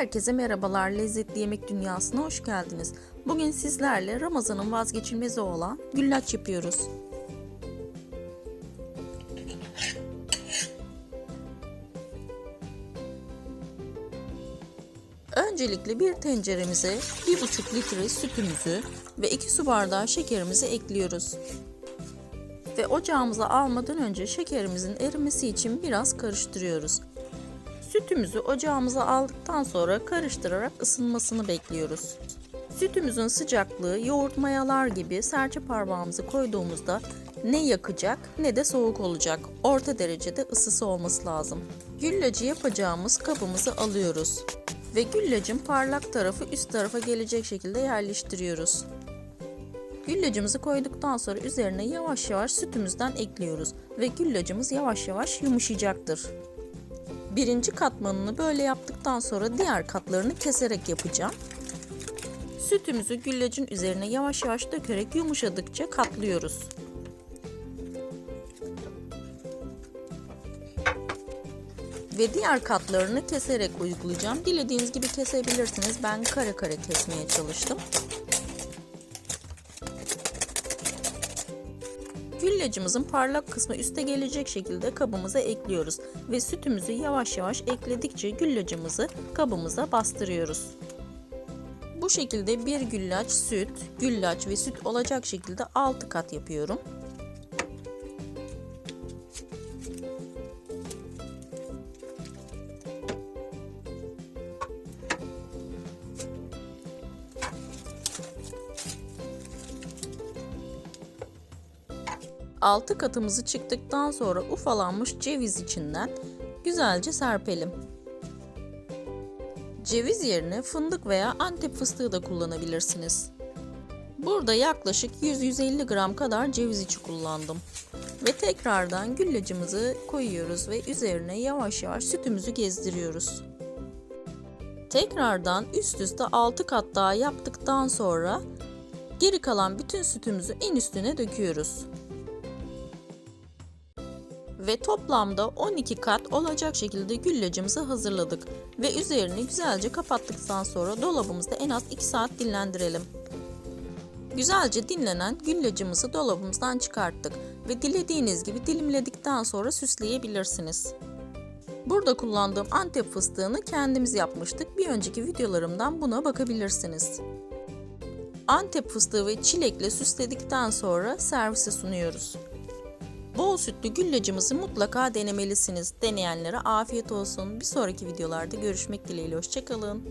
Herkese merhabalar, lezzetli yemek dünyasına hoş geldiniz. Bugün sizlerle Ramazan'ın vazgeçilmezi olan güllaç yapıyoruz. Öncelikle bir tenceremize 1,5 litre sütümüzü ve 2 su bardağı şekerimizi ekliyoruz. Ve ocağımıza almadan önce şekerimizin erimesi için biraz karıştırıyoruz. Sütümüzü ocağımıza aldıktan sonra karıştırarak ısınmasını bekliyoruz. Sütümüzün sıcaklığı yoğurt mayalar gibi serçe parmağımızı koyduğumuzda ne yakacak ne de soğuk olacak. Orta derecede ısısı olması lazım. Güllacı yapacağımız kabımızı alıyoruz ve güllacın parlak tarafı üst tarafa gelecek şekilde yerleştiriyoruz. Güllacımızı koyduktan sonra üzerine yavaş yavaş sütümüzden ekliyoruz ve güllacımız yavaş yavaş yumuşayacaktır. Birinci katmanını böyle yaptıktan sonra diğer katlarını keserek yapacağım. Sütümüzü güllacın üzerine yavaş yavaş dökerek yumuşadıkça katlıyoruz. Ve diğer katlarını keserek uygulayacağım. Dilediğiniz gibi kesebilirsiniz. Ben kare kare kesmeye çalıştım. Güllacımızın parlak kısmı üste gelecek şekilde kabımıza ekliyoruz ve sütümüzü yavaş yavaş ekledikçe güllacımızı kabımıza bastırıyoruz. Bu şekilde bir güllaç, süt, güllaç ve süt olacak şekilde 6 kat yapıyorum. Altı katımızı çıktıktan sonra ufalanmış ceviz içinden güzelce serpelim. Ceviz yerine fındık veya antep fıstığı da kullanabilirsiniz. Burada yaklaşık 100-150 gram kadar ceviz içi kullandım. Ve tekrardan güllacımızı koyuyoruz ve üzerine yavaş yavaş sütümüzü gezdiriyoruz. Tekrardan üst üste 6 kat daha yaptıktan sonra geri kalan bütün sütümüzü en üstüne döküyoruz ve toplamda 12 kat olacak şekilde güllacımızı hazırladık ve üzerini güzelce kapattıktan sonra dolabımızda en az 2 saat dinlendirelim. Güzelce dinlenen güllacımızı dolabımızdan çıkarttık ve dilediğiniz gibi dilimledikten sonra süsleyebilirsiniz. Burada kullandığım antep fıstığını kendimiz yapmıştık. Bir önceki videolarımdan buna bakabilirsiniz. Antep fıstığı ve çilekle süsledikten sonra servise sunuyoruz. Bol sütlü güllacımızı mutlaka denemelisiniz. Deneyenlere afiyet olsun. Bir sonraki videolarda görüşmek dileğiyle. Hoşçakalın.